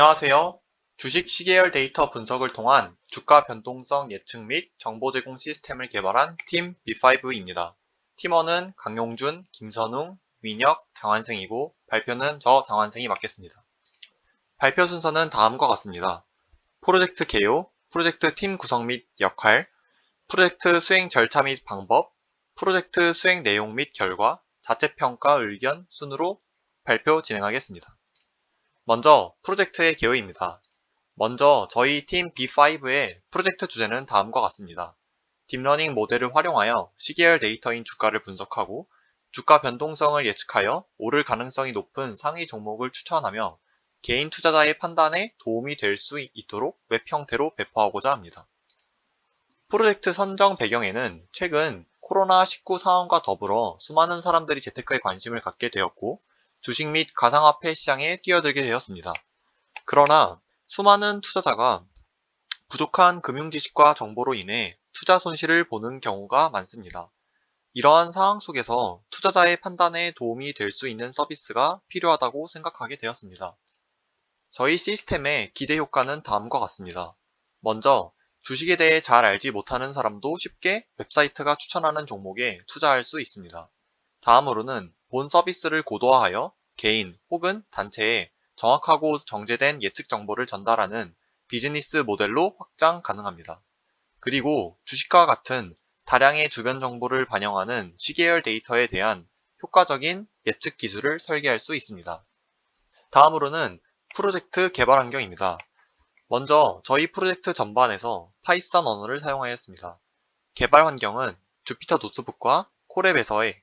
안녕하세요. 주식 시계열 데이터 분석을 통한 주가 변동성 예측 및 정보 제공 시스템을 개발한 팀 B5입니다. 팀원은 강용준, 김선웅, 민혁, 장환승이고 발표는 저 장환승이 맡겠습니다. 발표 순서는 다음과 같습니다. 프로젝트 개요, 프로젝트 팀 구성 및 역할, 프로젝트 수행 절차 및 방법, 프로젝트 수행 내용 및 결과, 자체 평가 의견 순으로 발표 진행하겠습니다. 먼저 프로젝트의 개요입니다. 먼저 저희 팀 B5의 프로젝트 주제는 다음과 같습니다. 딥러닝 모델을 활용하여 시계열 데이터인 주가를 분석하고 주가 변동성을 예측하여 오를 가능성이 높은 상위 종목을 추천하며 개인 투자자의 판단에 도움이 될 수 있도록 웹 형태로 배포하고자 합니다. 프로젝트 선정 배경에는 최근 코로나19 상황과 더불어 수많은 사람들이 재테크에 관심을 갖게 되었고 주식 및 가상화폐 시장에 뛰어들게 되었습니다. 그러나 수많은 투자자가 부족한 금융 지식과 정보로 인해 투자 손실을 보는 경우가 많습니다. 이러한 상황 속에서 투자자의 판단에 도움이 될 수 있는 서비스가 필요하다고 생각하게 되었습니다. 저희 시스템의 기대 효과는 다음과 같습니다. 먼저 주식에 대해 잘 알지 못하는 사람도 쉽게 웹사이트가 추천하는 종목에 투자할 수 있습니다. 다음으로는 본 서비스를 고도화하여 개인 혹은 단체에 정확하고 정제된 예측 정보를 전달하는 비즈니스 모델로 확장 가능합니다. 그리고 주식과 같은 다량의 주변 정보를 반영하는 시계열 데이터에 대한 효과적인 예측 기술을 설계할 수 있습니다. 다음으로는 프로젝트 개발 환경입니다. 먼저 저희 프로젝트 전반에서 파이썬 언어를 사용하였습니다. 개발 환경은 주피터 노트북과 콜앱에서의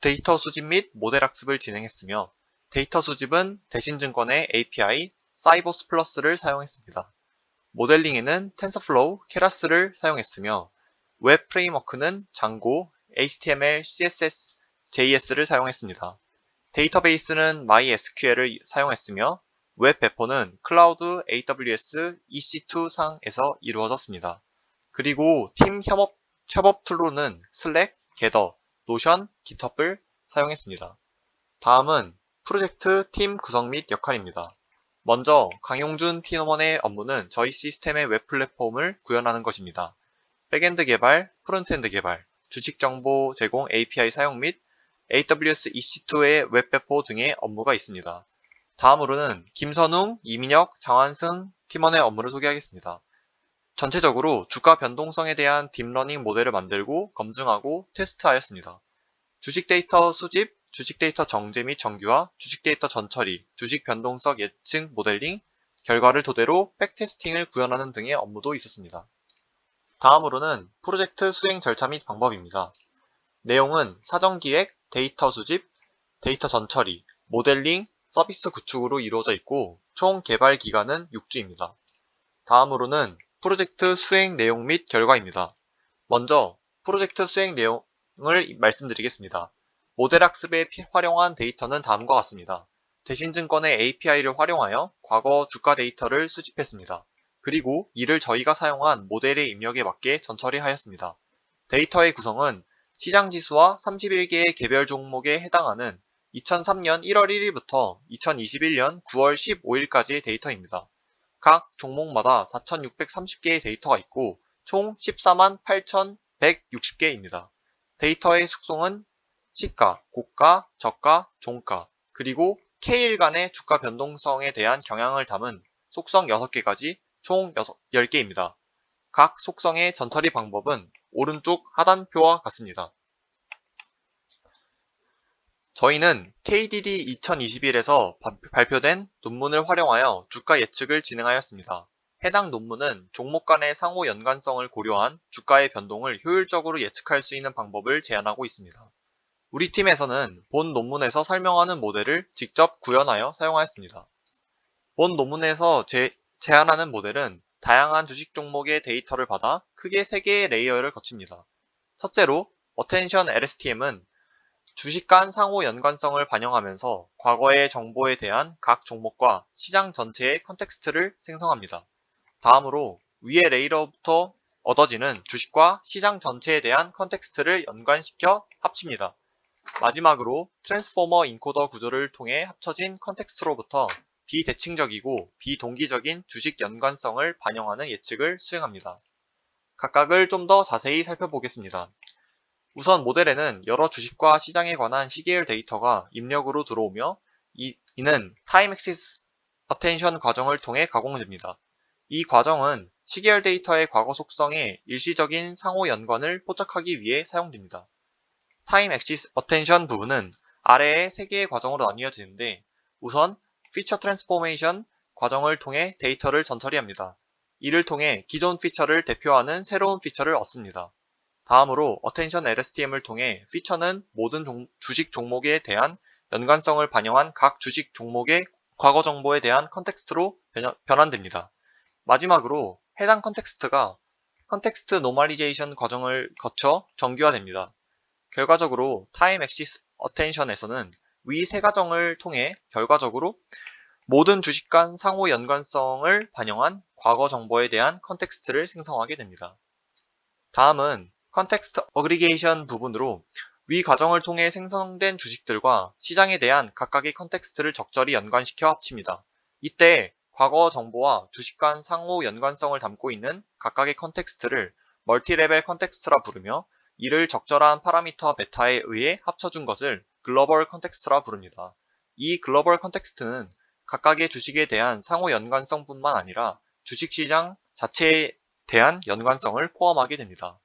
데이터 수집 및 모델 학습을 진행했으며 데이터 수집은 대신증권의 API 사이버스 플러스를 사용했습니다. 모델링에는 텐서플로우, 케라스를 사용했으며 웹 프레임워크는 장고, HTML, CSS, JS를 사용했습니다. 데이터베이스는 MySQL을 사용했으며 웹 배포는 클라우드 AWS EC2 상에서 이루어졌습니다. 그리고 팀 협업, 협업 툴로는 슬랙, 게더, 노션, 깃허브를 사용했습니다. 다음은 프로젝트 팀 구성 및 역할입니다. 먼저 강용준 팀원의 업무는 저희 시스템의 웹 플랫폼을 구현하는 것입니다. 백엔드 개발, 프론트엔드 개발, 주식 정보 제공 API 사용 및 AWS EC2의 웹 배포 등의 업무가 있습니다. 다음으로는 김선웅, 이민혁, 장환승 팀원의 업무를 소개하겠습니다. 전체적으로 주가 변동성에 대한 딥러닝 모델을 만들고 검증하고 테스트하였습니다. 주식 데이터 수집, 주식 데이터 정제 및 정규화, 주식 데이터 전처리, 주식 변동성 예측 모델링, 결과를 토대로 백테스팅을 구현하는 등의 업무도 있었습니다. 다음으로는 프로젝트 수행 절차 및 방법입니다. 내용은 사전 기획, 데이터 수집, 데이터 전처리, 모델링, 서비스 구축으로 이루어져 있고 총 개발 기간은 6주입니다. 다음으로는 프로젝트 수행 내용 및 결과입니다. 먼저 프로젝트 수행 내용을 말씀드리겠습니다. 모델 학습에 활용한 데이터는 다음과 같습니다. 대신증권의 API를 활용하여 과거 주가 데이터를 수집했습니다. 그리고 이를 저희가 사용한 모델의 입력에 맞게 전처리하였습니다. 데이터의 구성은 시장 지수와 31개의 개별 종목에 해당하는 2003년 1월 1일부터 2021년 9월 15일까지의 데이터입니다. 각 종목마다 4,630개의 데이터가 있고 총 14만 8,160개입니다. 데이터의 숙성은 시가, 고가, 저가, 종가, 그리고 K일 간의 주가 변동성에 대한 경향을 담은 속성 6개까지 총 10개입니다. 각 속성의 전처리 방법은 오른쪽 하단표와 같습니다. 저희는 KDD 2021에서 발표된 논문을 활용하여 주가 예측을 진행하였습니다. 해당 논문은 종목 간의 상호 연관성을 고려한 주가의 변동을 효율적으로 예측할 수 있는 방법을 제안하고 있습니다. 우리 팀에서는 본 논문에서 설명하는 모델을 직접 구현하여 사용하였습니다. 본 논문에서 제, 제안하는 모델은 다양한 주식 종목의 데이터를 받아 크게 3개의 레이어를 거칩니다. 첫째로 어텐션 LSTM은 주식 간 상호 연관성을 반영하면서 과거의 정보에 대한 각 종목과 시장 전체의 컨텍스트를 생성합니다. 다음으로 위의 레이어부터 얻어지는 주식과 시장 전체에 대한 컨텍스트를 연관시켜 합칩니다. 마지막으로 트랜스포머 인코더 구조를 통해 합쳐진 컨텍스트로부터 비대칭적이고 비동기적인 주식 연관성을 반영하는 예측을 수행합니다. 각각을 좀 더 자세히 살펴보겠습니다. 우선 모델에는 여러 주식과 시장에 관한 시계열 데이터가 입력으로 들어오며 이, 이는 타임 액시스 어텐션 과정을 통해 가공됩니다. 이 과정은 시계열 데이터의 과거 속성에 일시적인 상호 연관을 포착하기 위해 사용됩니다. 타임 액시스 어텐션 부분은 아래의 세 개의 과정으로 나뉘어지는데 우선 피처 트랜스포메이션 과정을 통해 데이터를 전처리합니다. 이를 통해 기존 피처를 대표하는 새로운 피처를 얻습니다. 다음으로 어텐션 LSTM을 통해 피처는 모든 종, 주식 종목에 대한 연관성을 반영한 각 주식 종목의 과거 정보에 대한 컨텍스트로 변환됩니다. 마지막으로 해당 컨텍스트가 컨텍스트 노멀리제이션 과정을 거쳐 정규화됩니다. 결과적으로 타임 액시스 어텐션에서는 위 세 과정을 통해 결과적으로 모든 주식 간 상호 연관성을 반영한 과거 정보에 대한 컨텍스트를 생성하게 됩니다. 다음은 컨텍스트 어그리게이션 부분으로 위 과정을 통해 생성된 주식들과 시장에 대한 각각의 컨텍스트를 적절히 연관시켜 합칩니다. 이때 과거 정보와 주식 간 상호 연관성을 담고 있는 각각의 컨텍스트를 멀티레벨 컨텍스트라 부르며 이를 적절한 파라미터 베타에 의해 합쳐준 것을 글로벌 컨텍스트라 부릅니다. 이 글로벌 컨텍스트는 각각의 주식에 대한 상호 연관성뿐만 아니라 주식시장 자체에 대한 연관성을 포함하게 됩니다.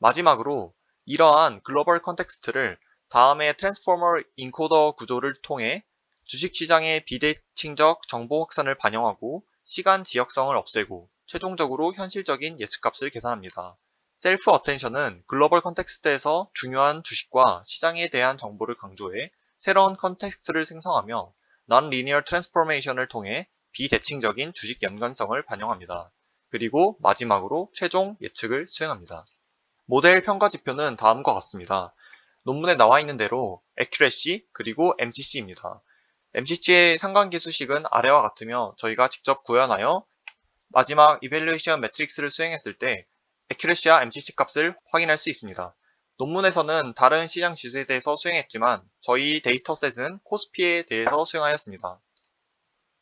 마지막으로 이러한 글로벌 컨텍스트를 다음의 트랜스포머 인코더 구조를 통해 주식시장의 비대칭적 정보 확산을 반영하고 시간 지역성을 없애고 최종적으로 현실적인 예측값을 계산합니다. 셀프 어텐션은 글로벌 컨텍스트에서 중요한 주식과 시장에 대한 정보를 강조해 새로운 컨텍스트를 생성하며 non-linear transformation을 통해 비대칭적인 주식 연관성을 반영합니다. 그리고 마지막으로 최종 예측을 수행합니다. 모델 평가 지표는 다음과 같습니다. 논문에 나와 있는 대로 accuracy 그리고 MCC입니다. MCC의 상관계수식은 아래와 같으며 저희가 직접 구현하여 마지막 이벨루에이션 매트릭스를 수행했을 때 accuracy와 MCC 값을 확인할 수 있습니다. 논문에서는 다른 시장 지수에 대해서 수행했지만 저희 데이터셋은 코스피에 대해서 수행하였습니다.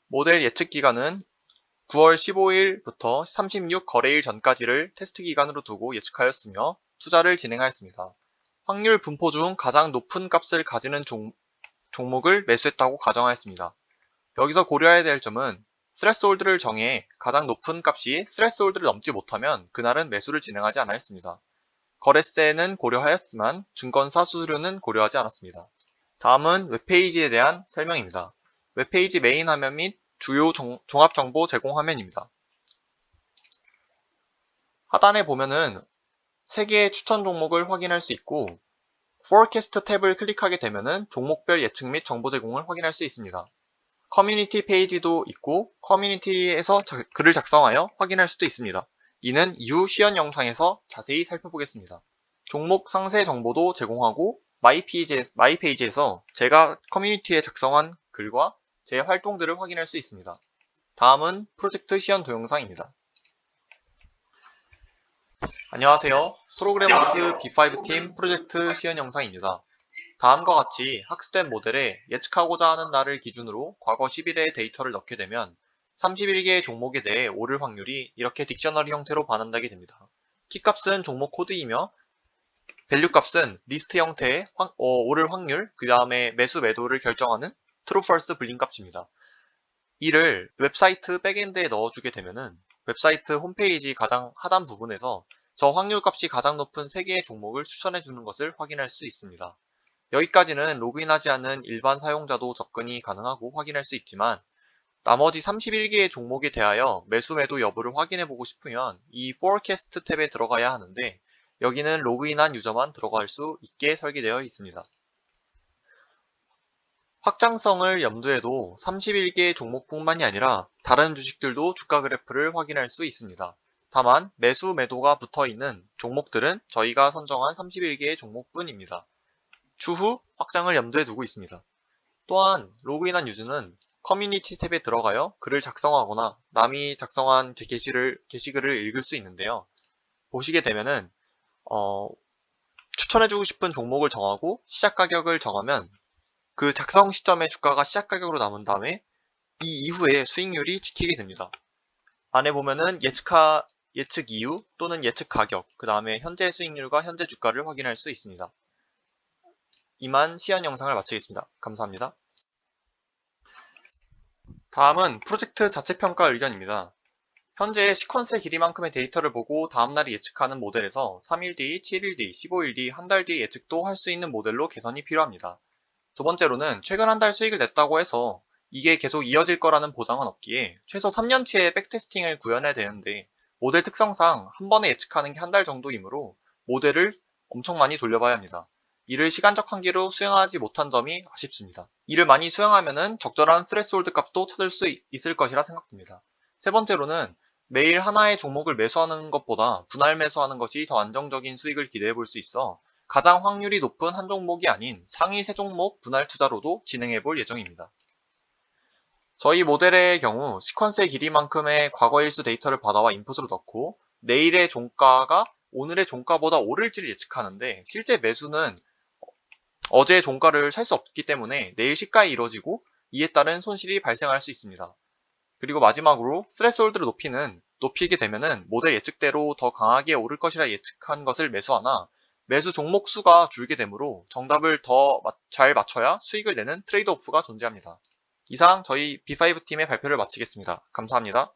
모델 예측 기간은 9월 15일부터 36 거래일 전까지를 테스트 기간으로 두고 예측하였으며 투자를 진행하였습니다. 확률 분포 중 가장 높은 값을 가지는 종, 종목을 매수했다고 가정하였습니다. 여기서 고려해야 될 점은 스레스홀드를 정해 가장 높은 값이 스레스홀드를 넘지 못하면 그날은 매수를 진행하지 않았습니다. 거래세는 고려하였지만 증권사 수수료는 고려하지 않았습니다. 다음은 웹페이지에 대한 설명입니다. 웹페이지 메인 화면 및 주요 종, 종합정보 제공 화면입니다. 하단에 보면은 3개의 추천 종목을 확인할 수 있고 Forecast 탭을 클릭하게 되면은 종목별 예측 및 정보 제공을 확인할 수 있습니다. 커뮤니티 페이지도 있고 커뮤니티에서 자, 글을 작성하여 확인할 수도 있습니다. 이는 이후 시연 영상에서 자세히 살펴보겠습니다. 종목 상세 정보도 제공하고 마이 페이지에서 제가 커뮤니티에 작성한 글과 제 활동들을 확인할 수 있습니다. 다음은 프로젝트 시연 동영상입니다. 안녕하세요. 프로그래머스 B5팀 프로젝트 시연 영상입니다. 다음과 같이 학습된 모델에 예측하고자 하는 날을 기준으로 과거 10일의 데이터를 넣게 되면 31개의 종목에 대해 오를 확률이 이렇게 딕셔너리 형태로 반환되게 됩니다. 키값은 종목 코드이며 밸류 값은 리스트 형태의 확, 어, 오를 확률, 그 다음에 매수 매도를 결정하는 true false 불림 값입니다. 이를 웹사이트 백엔드에 넣어주게 되면은 웹사이트 홈페이지 가장 하단 부분에서 저 확률 값이 가장 높은 3개의 종목을 추천해 주는 것을 확인할 수 있습니다. 여기까지는 로그인하지 않은 일반 사용자도 접근이 가능하고 확인할 수 있지만 나머지 31개의 종목에 대하여 매수 매도 여부를 확인해 보고 싶으면 이 forecast 탭에 들어가야 하는데 여기는 로그인한 유저만 들어갈 수 있게 설계되어 있습니다. 확장성을 염두에 도 31개의 종목뿐만이 아니라 다른 주식들도 주가 그래프를 확인할 수 있습니다. 다만 매수 매도가 붙어 있는 종목들은 저희가 선정한 31개의 종목뿐입니다. 추후 확장을 염두에 두고 있습니다. 또한 로그인한 유저는 커뮤니티 탭에 들어가요 글을 작성하거나 남이 작성한 제 게시를, 게시글을 읽을 수 있는데요. 보시게 되면은 어, 추천해주고 싶은 종목을 정하고 시작 가격을 정하면 그 작성 시점에 주가가 시작 가격으로 남은 다음에 이 이후에 수익률이 지키게 됩니다. 안에 보면은 예측하, 예측 이유 또는 예측 가격, 그 다음에 현재 수익률과 현재 주가를 확인할 수 있습니다. 이만 시연 영상을 마치겠습니다. 감사합니다. 다음은 프로젝트 자체 평가 의견입니다. 현재 시퀀스의 길이만큼의 데이터를 보고 다음날을 예측하는 모델에서 3일 뒤, 7일 뒤, 15일 뒤, 한 달 뒤 예측도 할 수 있는 모델로 개선이 필요합니다. 두 번째로는 최근 한 달 수익을 냈다고 해서 이게 계속 이어질 거라는 보장은 없기에 최소 3년치의 백테스팅을 구현해야 되는데 모델 특성상 한 번에 예측하는 게 한 달 정도이므로 모델을 엄청 많이 돌려봐야 합니다. 이를 시간적 한계로 수행하지 못한 점이 아쉽습니다. 이를 많이 수행하면 적절한 스레스홀드 값도 찾을 수 있을 것이라 생각됩니다. 세 번째로는 매일 하나의 종목을 매수하는 것보다 분할 매수하는 것이 더 안정적인 수익을 기대해 볼 수 있어 가장 확률이 높은 한 종목이 아닌 상위 세 종목 분할 투자로도 진행해 볼 예정입니다. 저희 모델의 경우 시퀀스의 길이만큼의 과거 일수 데이터를 받아와 인풋으로 넣고 내일의 종가가 오늘의 종가보다 오를지를 예측하는데 실제 매수는 어제의 종가를 살 수 없기 때문에 내일 시가에 이뤄지고 이에 따른 손실이 발생할 수 있습니다. 그리고 마지막으로 스레스홀드를 높이는 높이게 되면은 모델 예측대로 더 강하게 오를 것이라 예측한 것을 매수하나 매수 종목 수가 줄게 되므로 정답을 더 잘 맞춰야 수익을 내는 트레이드 오프가 존재합니다. 이상 저희 B5 팀의 발표를 마치겠습니다. 감사합니다.